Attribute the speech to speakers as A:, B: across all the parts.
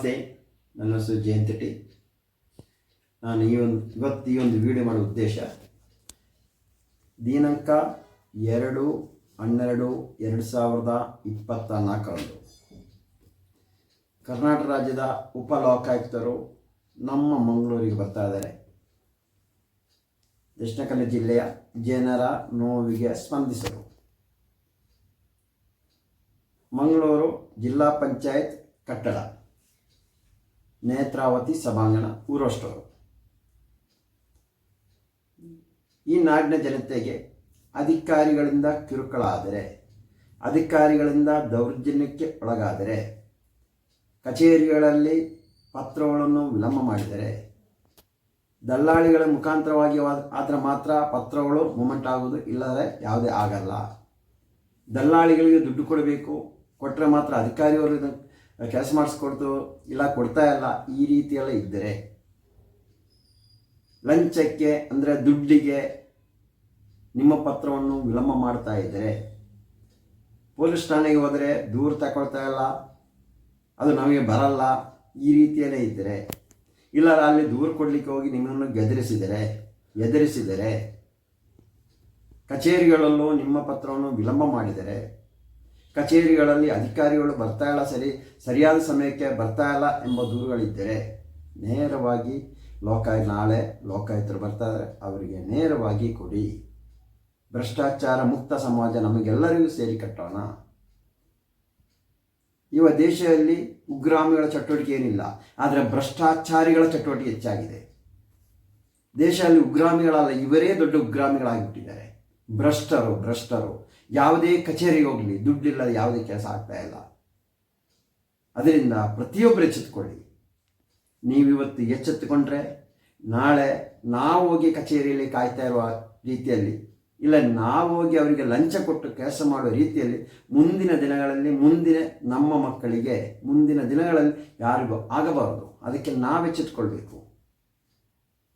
A: ನಮಸ್ತೆ, ನನ್ನ ಹೆಸರು ಜಯಂತಟಿ ನಾನು ಈ ಒಂದು, ಇವತ್ತು ಈ ಒಂದು ವಿಡಿಯೋ ಮಾಡೋ ಉದ್ದೇಶ, ದಿನಾಂಕ ಎರಡು ಹನ್ನೆರಡು ಎರಡು ಸಾವಿರದ ಇಪ್ಪತ್ತ ನಾಲ್ಕರಂದು. ಕರ್ನಾಟಕ ರಾಜ್ಯದ ಉಪ ಲೋಕಾಯುಕ್ತರು ನಮ್ಮ ಮಂಗಳೂರಿಗೆ ಬರ್ತಾ ಇದ್ದಾರೆ. ದಕ್ಷಿಣ ಕನ್ನಡ ಜಿಲ್ಲೆಯ ಜನರ ನೋವಿಗೆ ಸ್ಪಂದಿಸಲು. ಮಂಗಳೂರು ಜಿಲ್ಲಾ ಪಂಚಾಯತ್ ಕಟ್ಟಡ. ನೇತ್ರಾವತಿ ಸಭಾಂಗಣ ಊರಷ್ಟವರು ಈ ನಾಡಿನ ಜನತೆಗೆ ಅಧಿಕಾರಿಗಳಿಂದ ಕಿರುಕುಳ ಆದರೆ ಅಧಿಕಾರಿಗಳಿಂದ ದೌರ್ಜನ್ಯಕ್ಕೆ ಒಳಗಾದರೆ, ಕಚೇರಿಗಳಲ್ಲಿ ಪತ್ರಗಳನ್ನು ವಿಳಂಬ ಮಾಡಿದರೆ, ದಲ್ಲಾಳಿಗಳ ಮುಖಾಂತರವಾಗಿ ಆದರೆ ಮಾತ್ರ ಪತ್ರಗಳು ಮೂಮೆಂಟ್ ಆಗೋದು ಇಲ್ಲದೆ ಯಾವುದೇ ಆಗಲ್ಲ. ದಲ್ಲಾಳಿಗಳಿಗೆ ದುಡ್ಡು ಕೊಡಬೇಕು ಕೊಟ್ಟರೆ ಮಾತ್ರ ಅಧಿಕಾರಿಯವರು ಕೆಲಸ ಮಾಡಿಸ್ಕೊಡ್ತು ಇಲ್ಲ ಕೊಡ್ತಾ ಇಲ್ಲ, ಈ ರೀತಿಯೆಲ್ಲ ಇದ್ದರೆ ಲಂಚಕ್ಕೆ, ಅಂದರೆ ದುಡ್ಡಿಗೆ ನಿಮ್ಮ ಪತ್ರವನ್ನು ವಿಳಂಬ ಮಾಡ್ತಾ ಇದ್ದರೆ ಪೊಲೀಸ್ ಠಾಣೆಗೆ ಹೋದರೆ ದೂರು ತಗೊಳ್ತಾ ಇಲ್ಲ, ಅದು ನಮಗೆ ಬರಲ್ಲ, ಈ ರೀತಿಯಲ್ಲೇ ಇದ್ದರೆ ಇಲ್ಲ ಅಲ್ಲಿ ದೂರು ಕೊಡಲಿಕ್ಕೆ ಹೋಗಿ ನಿಮ್ಮನ್ನು ಗೆದರಿಸಿದರೆ, ಎದುರಿಸಿದರೆ ಕಚೇರಿಗಳಲ್ಲೂ ನಿಮ್ಮ ಪತ್ರವನ್ನು ವಿಳಂಬ ಮಾಡಿದರೆ ಕಚೇರಿಗಳಲ್ಲಿ ಅಧಿಕಾರಿಗಳು ಬರ್ತಾ ಇಲ್ಲ, ಸರಿ, ಸರಿಯಾದ ಸಮಯಕ್ಕೆ ಬರ್ತಾ ಇಲ್ಲ ಎಂಬ ದೂರುಗಳಿದ್ದರೆ ನೇರವಾಗಿ ಲೋಕಾಯ್ ನಾಳೆ ಲೋಕಾಯುಕ್ತರು ಬರ್ತಾರೆ ಅವರಿಗೆ ನೇರವಾಗಿ ಕೊಡಿ. ಭ್ರಷ್ಟಾಚಾರ ಮುಕ್ತ ಸಮಾಜ ನಮಗೆಲ್ಲರಿಗೂ ಸೇರಿ ಕಟ್ಟೋಣ. ಇವ ದೇಶದಲ್ಲಿ ಉಗ್ರಾಮಿಗಳ ಚಟುವಟಿಕೆ ಏನಿಲ್ಲ, ಆದರೆ ಭ್ರಷ್ಟಾಚಾರಿಗಳ ಚಟುವಟಿಕೆ ಹೆಚ್ಚಾಗಿದೆ. ದೇಶದಲ್ಲಿ ಉಗ್ರಾಮಿಗಳಲ್ಲ ಇವರೇ ದೊಡ್ಡ ಉಗ್ರಾಮಿಗಳಾಗಿಬಿಟ್ಟಿದ್ದಾರೆ ಭ್ರಷ್ಟರು ಭ್ರಷ್ಟರು. ಯಾವುದೇ ಕಚೇರಿಗೆ ಹೋಗಲಿ, ದುಡ್ಡಿಲ್ಲದೆ ಯಾವುದೇ ಕೆಲಸ ಆಗ್ತಾ ಇಲ್ಲ. ಅದರಿಂದ ಪ್ರತಿಯೊಬ್ಬರು ಎಚ್ಚೆತ್ತುಕೊಳ್ಳಿ ನೀವಿವತ್ತು ಎಚ್ಚೆತ್ತುಕೊಂಡ್ರೆ ನಾಳೆ ನಾವು ಹೋಗಿ ಕಚೇರಿಯಲ್ಲಿ ಕಾಯ್ತಾ ಇರುವ ರೀತಿಯಲ್ಲಿ, ಇಲ್ಲ ನಾವು ಹೋಗಿ ಅವರಿಗೆ ಲಂಚ ಕೊಟ್ಟು ಕೆಲಸ ಮಾಡುವ ರೀತಿಯಲ್ಲಿ ಮುಂದಿನ ದಿನಗಳಲ್ಲಿ ಮುಂದಿನ ನಮ್ಮ ಮಕ್ಕಳಿಗೆ ಮುಂದಿನ ದಿನಗಳಲ್ಲಿ ಯಾರಿಗೂ ಆಗಬಾರದು. ಅದಕ್ಕೆ ನಾವು ಎಚ್ಚೆತ್ತುಕೊಳ್ಬೇಕು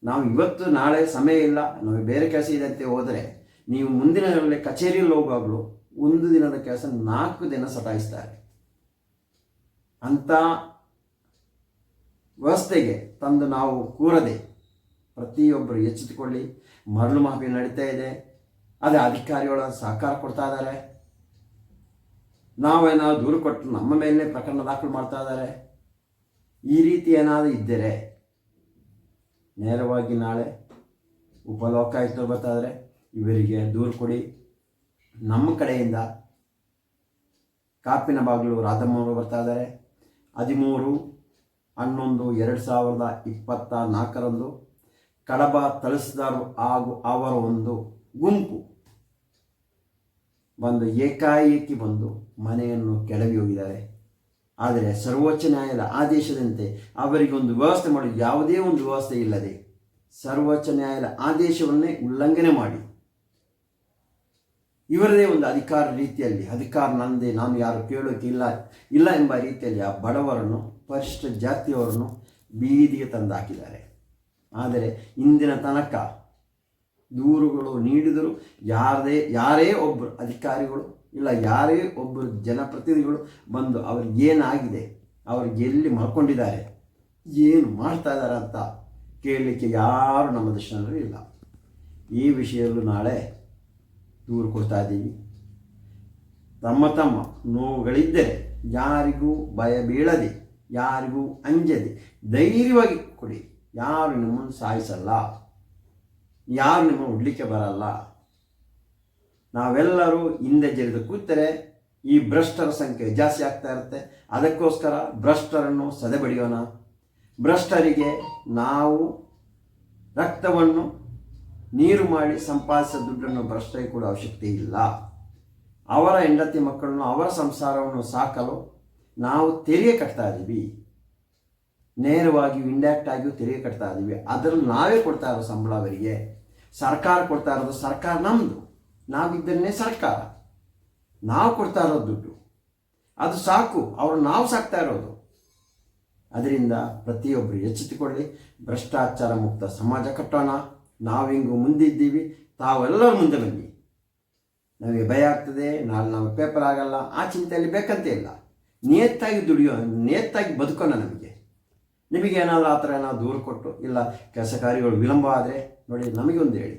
A: ನಾವು ಇವತ್ತು ನಾಳೆ ಸಮಯ ಇಲ್ಲ ನಮಗೆ ಬೇರೆ ಕೆಲಸ ಇದೆ ಅಂತ ಹೋದರೆ ನೀವು ಮುಂದಿನ ಕಚೇರಿಯಲ್ಲಿ ಹೋಗುವಾಗಲೂ ಒಂದು ದಿನದ ಕೆಲಸ ನಾಲ್ಕು ದಿನ ಸತಾಯಿಸ್ತಾರೆ. ಅಂಥ ವ್ಯವಸ್ಥೆಗೆ ತಂದು ನಾವು ಕೂರದೆ ಪ್ರತಿಯೊಬ್ಬರು ಎಚ್ಚೆತ್ತುಕೊಳ್ಳಿ. ಮರಳು ಮಾಫಿ ನಡೀತಾ ಇದೆ. ಅದೇ ಅಧಿಕಾರಿಗಳ ಸಹಕಾರ ಕೊಡ್ತಾ ಇದ್ದಾರೆ. ನಾವೇನಾದ್ರು ದೂರು ಕೊಟ್ಟು ನಮ್ಮ ಮೇಲೆ ಪ್ರಕರಣ ದಾಖಲು ಮಾಡ್ತಾ ಇದ್ದಾರೆ. ಈ ರೀತಿ ಏನಾದರೂ ಇದ್ದರೆ ನೇರವಾಗಿ ನಾಳೆ ಉಪಲೋಕಾಯುಕ್ತರು ಇದ್ದಾರೆ. ಇವರಿಗೆ ದೂರು ಕೊಡಿ. ನಮ್ಮ ಕಡೆಯಿಂದ ಕಾಪಿನ ಬಾಗಿಲು ರಾಧಮ್ಮವರು ಬರ್ತಾ ಇದ್ದಾರೆ. ಹದಿಮೂರು ಹನ್ನೊಂದು ಎರಡು ಸಾವಿರದ ಇಪ್ಪತ್ತ ನಾಲ್ಕರಂದು ಕಡಬ ತಳಿಸಿದಾರು ಹಾಗೂ ಅವರ ಒಂದು ಗುಂಪು ಬಂದು ಏಕಾಏಕಿ ಬಂದು ಮನೆಯನ್ನು ಕೆಡವಿ ಹೋಗಿದ್ದಾರೆ. ಆದರೆ ಸರ್ವೋಚ್ಚ ನ್ಯಾಯಾಲಯ ಆದೇಶದಂತೆ ಅವರಿಗೆ ಒಂದು ವ್ಯವಸ್ಥೆ ಮಾಡಿ, ಯಾವುದೇ ಒಂದು ವ್ಯವಸ್ಥೆ ಇಲ್ಲದೆ ಸರ್ವೋಚ್ಚ ನ್ಯಾಯಾಲಯ ಆದೇಶವನ್ನೇ ಉಲ್ಲಂಘನೆ ಮಾಡಿ. ಇವರದೇ ಒಂದು ಅಧಿಕಾರ ರೀತಿಯಲ್ಲಿ, ಅಧಿಕಾರ ನಂದೇ, ನಾನು ಯಾರು ಕೇಳೋಕೆ ಇಲ್ಲ ಎಂಬ ರೀತಿಯಲ್ಲಿ ಆ ಬಡವರನ್ನು ಪರಿಶಿಷ್ಟ ಜಾತಿಯವರನ್ನು ಬೀದಿಗೆ ತಂದು ಹಾಕಿದ್ದಾರೆ ಆದರೆ ಇಂದಿನ ತನಕ ದೂರುಗಳು ನೀಡಿದರೂ ಯಾರದೇ, ಯಾರೇ ಒಬ್ಬರು ಅಧಿಕಾರಿಗಳು ಇಲ್ಲ, ಯಾರೇ ಒಬ್ಬರು ಜನಪ್ರತಿನಿಧಿಗಳು ಬಂದು ಅವ್ರಿಗೆ ಏನಾಗಿದೆ, ಅವ್ರಿಗೆ ಎಲ್ಲಿ ಮಲ್ಕೊಂಡಿದ್ದಾರೆ, ಏನು ಮಾಡ್ತಾ ಇದ್ದಾರೆ ಅಂತ ಕೇಳಲಿಕ್ಕೆ ಯಾರು ನಮ್ಮ ದರ್ಶನದಲ್ಲಿ ಇಲ್ಲ. ಈ ವಿಷಯದಲ್ಲೂ ನಾಳೆ ದೂರು ಕೊಡ್ತಾ ಇದ್ದೀವಿ. ತಮ್ಮ ತಮ್ಮ ನೋವುಗಳಿದ್ದರೆ ಯಾರಿಗೂ ಭಯ ಬೀಳದೆ, ಯಾರಿಗೂ ಅಂಜದೆ ಧೈರ್ಯವಾಗಿ ಕೊಡಿ. ಯಾರು ನಿಮ್ಮನ್ನು ಸಾಯಿಸಲ್ಲ, ಯಾರು ನಿಮ್ಮನ್ನು ಉಡ್ಲಿಕ್ಕೆ ಬರಲ್ಲ. ನಾವೆಲ್ಲರೂ ಹಿಂದೆ ಜರಿದು ಕೂತರೆ ಈ ಭ್ರಷ್ಟರ ಸಂಖ್ಯೆ ಜಾಸ್ತಿ ಆಗ್ತಾ ಇರುತ್ತೆ. ಅದಕ್ಕೋಸ್ಕರ ಭ್ರಷ್ಟರನ್ನು ಸದೆಬಡಿಯೋಣ. ಭ್ರಷ್ಟರಿಗೆ ನಾವು ರಕ್ತವನ್ನು ನೀರು ಮಾಡಿ ಸಂಪಾದಿಸಿದ ದುಡ್ಡನ್ನು ಭ್ರಷ್ಟರಿಗೆ ಕೂಡ ಅವಶ್ಯಕತೆ ಇಲ್ಲ. ಅವರ ಹೆಂಡತಿ ಮಕ್ಕಳನ್ನು ಅವರ ಸಂಸಾರವನ್ನು ಸಾಕಲು ನಾವು ತೆರಿಗೆ ಕಟ್ತಾ ಇದ್ದೀವಿ ನೇರವಾಗಿ ಇಂಡೈರೆಕ್ಟ್ ಆಗಿಯೂ ತೆರಿಗೆ ಕಟ್ತಾ ಇದ್ದೀವಿ ಅದರಲ್ಲಿ ನಾವೇ ಕೊಡ್ತಾ ಇರೋ ಸಂಬಳ ಅವರಿಗೆ. ಸರ್ಕಾರ ಕೊಡ್ತಾ ಇರೋದು ಸರ್ಕಾರ ನಮ್ಮದು ನಾವಿದ್ದನ್ನೇ ಸರ್ಕಾರ. ನಾವು ಕೊಡ್ತಾ ಇರೋ ದುಡ್ಡು. ಅದು ಸಾಕು. ಅವರು ನಾವು ಸಾಕ್ತಾ ಇರೋದು. ಅದರಿಂದ ಪ್ರತಿಯೊಬ್ಬರು ಎಚ್ಚೆತ್ತುಕೊಳ್ಳಿ. ಭ್ರಷ್ಟಾಚಾರ ಮುಕ್ತ ಸಮಾಜ ಕಟ್ಟೋಣ. ನಾವಿಂಗು ಮುಂದಿದ್ದೀವಿ ತಾವೆಲ್ಲರೂ ಮುಂದೆ ಬನ್ನಿ. ನಮಗೆ ಭಯ ಆಗ್ತದೆ. ನಾಳೆ ನಾವು ಪೇಪರ್ ಆಗಲ್ಲ. ಆ ಚಿಂತೆಯಲ್ಲಿ ಬೇಕಂತ ಇಲ್ಲ. ನಿಯತ್ತಾಗಿ ದುಡಿಯೋ, ನಿಯತ್ತಾಗಿ ಬದುಕೋಣ ನಮಗೆ. ನಿಮಗೆ ಏನಾದರೂ ಆ ಥರ ಏನಾದ್ರು ದೂರು ಕೊಟ್ಟು, ಇಲ್ಲ ಕೆಲಸ ಕಾರ್ಯಗಳು ವಿಳಂಬ ಆದರೆ ನೋಡಿ ನಮಗೆ ಒಂದು ಹೇಳಿ.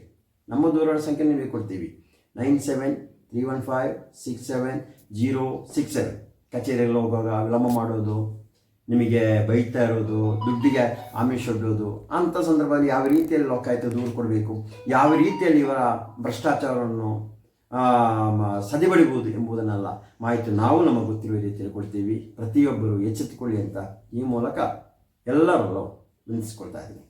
A: ನಮ್ಮ ದೂರವಾಣಿ ಸಂಖ್ಯೆ ನಿಮಗೆ ಕೊಡ್ತೀವಿ. Nine seven three one five six seven zero six seven. ಕಚೇರಿಯಲ್ಲಿ ಹೋಗುವಾಗ ವಿಳಂಬ ಮಾಡೋದು ನಿಮಗೆ ಬೈತಾ ಇರೋದು, ದುಡ್ಡಿಗೆ ಆಮಿಷ ಒಡ್ಡೋದು ಅಂಥ ಸಂದರ್ಭದಲ್ಲಿ ಯಾವ ರೀತಿಯಲ್ಲಿ ಲೋಕಾಯುಕ್ತ ದೂರು ಕೊಡಬೇಕು? ಯಾವ ರೀತಿಯಲ್ಲಿ ಇವರ ಭ್ರಷ್ಟಾಚಾರವನ್ನು ಸದೆಬಡಿಬಹುದು ಎಂಬುದನ್ನೆಲ್ಲ ಮಾಹಿತಿ ನಾವು ನಮಗೆ ಗೊತ್ತಿರುವ ರೀತಿಯಲ್ಲಿ ಕೊಡ್ತೀವಿ. ಪ್ರತಿಯೊಬ್ಬರು ಎಚ್ಚೆತ್ತುಕೊಳ್ಳಿ ಅಂತ ಈ ಮೂಲಕ ಎಲ್ಲರಲ್ಲೂ ವಿನಿಸ್ಕೊಳ್ತಾ ಇದ್ದೀನಿ.